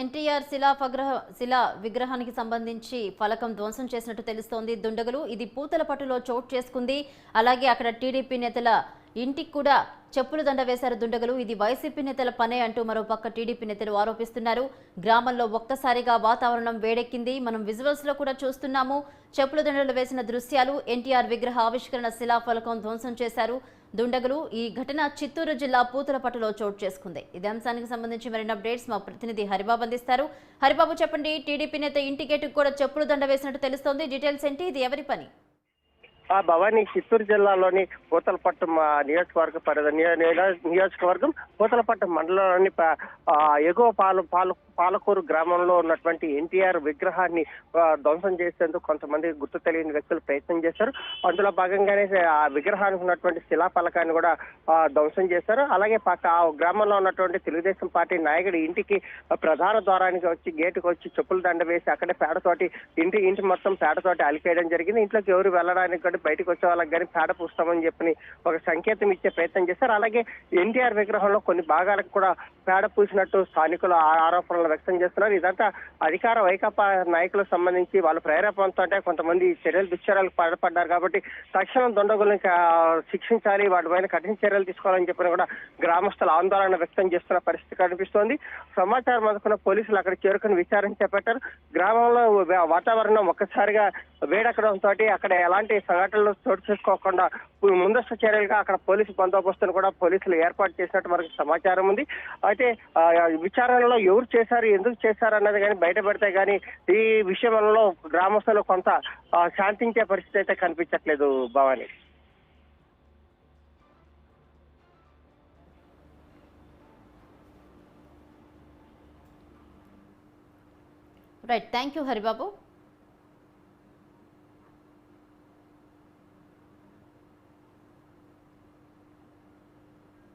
ఎన్టీఆర్ శిలాపగ్రహ శిలా విగ్రహానికి సంబంధించి ఫలకం ధ్వంసం చేసినట్టు తెలుస్తోంది. దుండగులు ఇది పూతలపట్టులో చోటు చేసుకుంది. అలాగే అక్కడ టీడీపీ నేతల ఇంటికి కూడా చెప్పులు దండ వేశారు దుండగులు. ఇది వైసీపీ నేతల పనే అంటూ మరోపక్క టీడీపీ నేతలు ఆరోపిస్తున్నారు. గ్రామంలో ఒక్కసారిగా వాతావరణం వేడెక్కింది. మనం విజువల్స్లో కూడా చూస్తున్నాము. చెప్పుల దండలు వేసిన దృశ్యాలు ఎన్టీఆర్ విగ్రహ ఆవిష్కరణ శిలాఫలకం ధ్వంసం చేశారు. దుండగులు ఈ ఘటన చిత్తూరు జిల్లా పూతలపట్టులో చోటు చేసుకుంది. ఇదే అంశానికి సంబంధించి మరిన్ని అప్డేట్స్ మా ప్రతినిధి హరిబాబు అందిస్తారు. హరిబాబు చెప్పండి టీడీపీ నేత ఇంటి గేటుకు కూడా చెప్పులు దండ వేసినట్టు తెలుస్తోంది. డీటెయిల్స్ ఏంటి? ఇది ఎవరి పని? ఆ భవానీ చిత్తూరు జిల్లాలోని పూతలపట్టు నియోజకవర్గ పరిధి నియోజకవర్గం పూతలపట్టు మండలంలోని ఆ, ఎగువ పాలు పాలు పాలకూరు గ్రామంలో ఉన్నటువంటి ఎన్టీఆర్ విగ్రహాన్ని ధ్వంసం చేసేందుకు కొంతమంది గుర్తు తెలియని వ్యక్తులు ప్రయత్నం చేశారు. అందులో భాగంగానే ఆ విగ్రహానికి ఉన్నటువంటి శిలా ఫలకాన్ని కూడా ధ్వంసం చేశారు. అలాగే పక్క ఆ గ్రామంలో ఉన్నటువంటి తెలుగుదేశం పార్టీ నాయకుడి ఇంటికి ప్రధాన ద్వారానికి వచ్చి గేటుకు వచ్చి చెప్పులు దండ వేసి అక్కడే పేడతోటి ఇంటి ఇంటి మొత్తం పేడతోటి అలికేయడం జరిగింది. ఇంట్లోకి ఎవరు వెళ్ళడానికి కానీ బయటకు వచ్చే వాళ్ళకి కానీ పేడ పూస్తామని చెప్పి ఒక సంకేతం ఇచ్చే ప్రయత్నం చేశారు. అలాగే ఎన్టీఆర్ విగ్రహంలో కొన్ని భాగాలకు కూడా పేడ పూసినట్టు స్థానికులు ఆరోపణలు ఆందోళన వ్యక్తం చేస్తున్నారు. ఇదంతా అధికార వైకాపా నాయకులకు సంబంధించి వాళ్ళ ప్రేరేపణతో అంటే కొంతమంది చర్యలు దుశ్చర్యలకు పాల్పడ్డారు కాబట్టి తక్షణం దొండగుల్ని శిక్షించాలి వాటి పైన కఠిన చర్యలు తీసుకోవాలని చెప్పిన కూడా గ్రామస్తులు ఆందోళన వ్యక్తం చేస్తున్న పరిస్థితి కనిపిస్తోంది. సమాచారం అందుకున్న పోలీసులు అక్కడ చేరుకుని విచారణ చేపట్టారు. గ్రామంలో వాతావరణం ఒక్కసారిగా వేడెక్కడంతో అక్కడ ఎలాంటి సంఘటనలు చోటు చేసుకోకుండా ముందస్తు చర్యలుగా అక్కడ పోలీసు బందోబస్తును కూడా పోలీసులు ఏర్పాటు చేసినట్టు మనకు సమాచారం ఉంది. అయితే విచారణలో ఎవరు చేశారు ఎందుకు చేశారు అన్నది కానీ బయట పెడితే కానీ ఈ విషయంలో గ్రామస్తులు కొంత శాంతించే పరిస్థితి అయితే కనిపించట్లేదు Bhavani. Right thank you Haribabu